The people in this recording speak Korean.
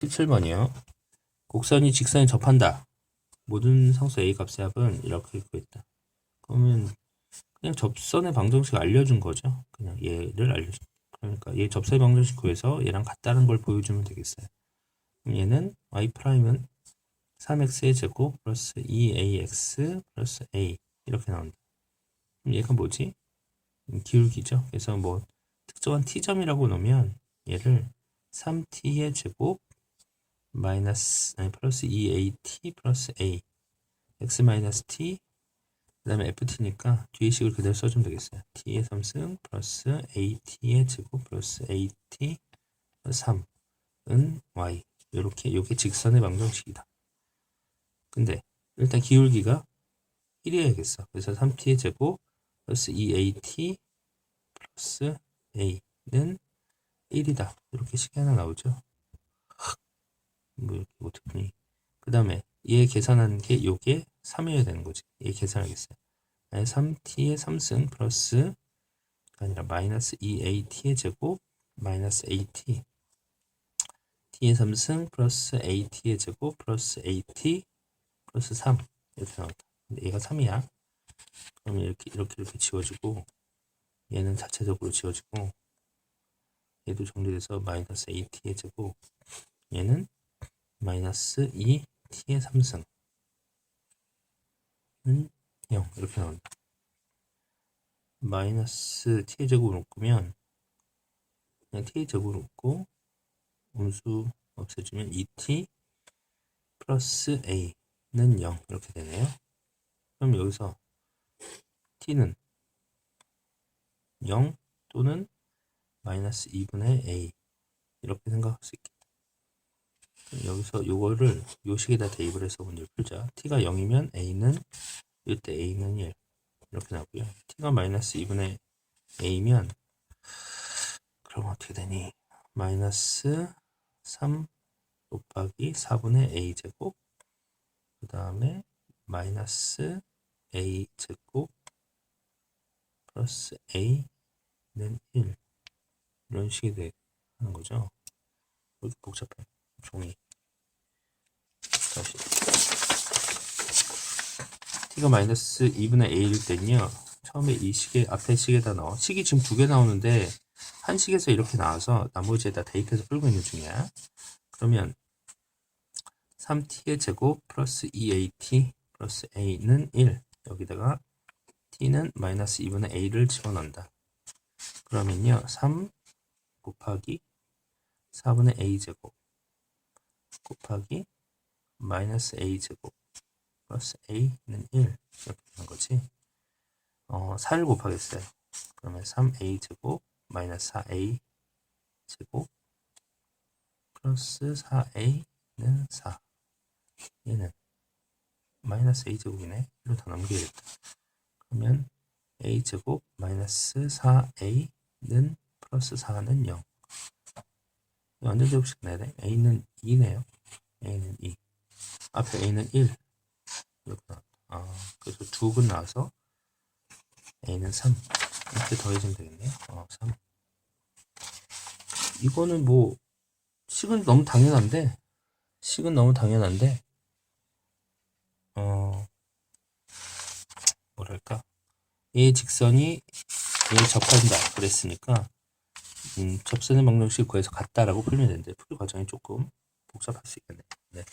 17번이요. 곡선이 직선에 접한다. 모든 상수 A 값의 합은 이렇게 있다. 그러면 그냥 접선의 방정식 알려준 거죠. 그냥 얘를 알려준. 그러니까 얘 접선의 방정식 구해서 얘랑 같다는 걸 보여주면 되겠어요. 그럼 얘는 y 프라임은 3x의 제곱 플러스 2ax 플러스 a 이렇게 나온다. 그럼 얘가 뭐지? 음, 기울기죠. 그래서 뭐 특정한 t점이라고 놓으면 얘를 3t의 제곱 마이너스 아니 플러스 2at 플러스 a x 마이너스 t 그 다음에 ft니까 뒤에 식을 그대로 써주면 되겠어요. t의 3승 플러스 at의 제곱 플러스 at 3은 y 이렇게 요게 직선의 방정식이다. 근데 일단 기울기가 1이어야겠어. 그래서 3t의 제곱 플러스 2at 플러스 a는 1이다. 이렇게 식이 하나 나오죠. 보니. 그 다음에 얘 계산하는 게 요게 3이어야 되는 거지. 얘 계산하겠어요. 3t의 3승 플러스 아니라 마이너스 2at의 제곱 마이너스 at t의 3승 플러스 at의 제곱 플러스 at 플러스 3 이렇게 나온다. 근데 얘가 3이야. 그러면 이렇게 이렇게 이렇게 지워지고 얘는 자체적으로 지워지고 얘도 정리돼서 마이너스 at의 제곱 얘는 마이너스 2 t의 3승은 0 이렇게 나온다. 마이너스 t의 제곱을 묶으면 그냥 t의 제곱을 묶고 음수 없애주면 2t 플러스 a는 0 이렇게 되네요. 그럼 여기서 t는 0 또는 마이너스 2분의 a 이렇게 생각할 수 있겠다. 여기서 요거를 요 식에다 대입을 해서 문제를 풀자. t가 0이면 a는 이때 a는 1 이렇게 나고요. t가 마이너스 2분의 a면 그럼 어떻게 되니? 마이너스 3 곱하기 4분의 a 제곱 그 다음에 마이너스 a 제곱 플러스 a는 1 이런 식이 되는 거죠. 이렇게 복잡해. 종이. 다시. t가 마이너스 2분의 a일 때는요 처음에 이 식에 앞에 식에다 넣어 식이 지금 두 개 나오는데 한 식에서 이렇게 나와서 나머지에다 대입해서 풀고 있는 중이야. 그러면 3t의 제곱 플러스 2at 플러스 a는 1 여기다가 t는 마이너스 2분의 a를 집어넣는다. 그러면요 3 곱하기 4분의 a 제곱 곱하기 마이너스 a 제곱 플러스 a는 1 이렇게 되는 거지. 어, 4를 곱하겠어요. 그러면 3a 제곱 마이너스 4a 제곱 플러스 4a는 4 얘는 마이너스 a 제곱이네. 이로 더 넘겨야겠다. 그러면 a 제곱 마이너스 4a는 플러스 4는 0 완전 제곱식 내야 돼. a는 2네요. a는 2. 앞에 a는 1. 이렇게. 아, 그래서 두근 나와서 a는 3. 이렇게 더해주면 되겠네요. 어, 3. 이거는 뭐, 식은 너무 당연한데, 식은 너무 당연한데, 어, 뭐랄까. 얘 직선이 얘 접한다. 그랬으니까, 음, 접선의 방정식 구해서 같다라고 풀면 되는데, 풀 과정이 조금 복잡할 수 있겠네요. 네.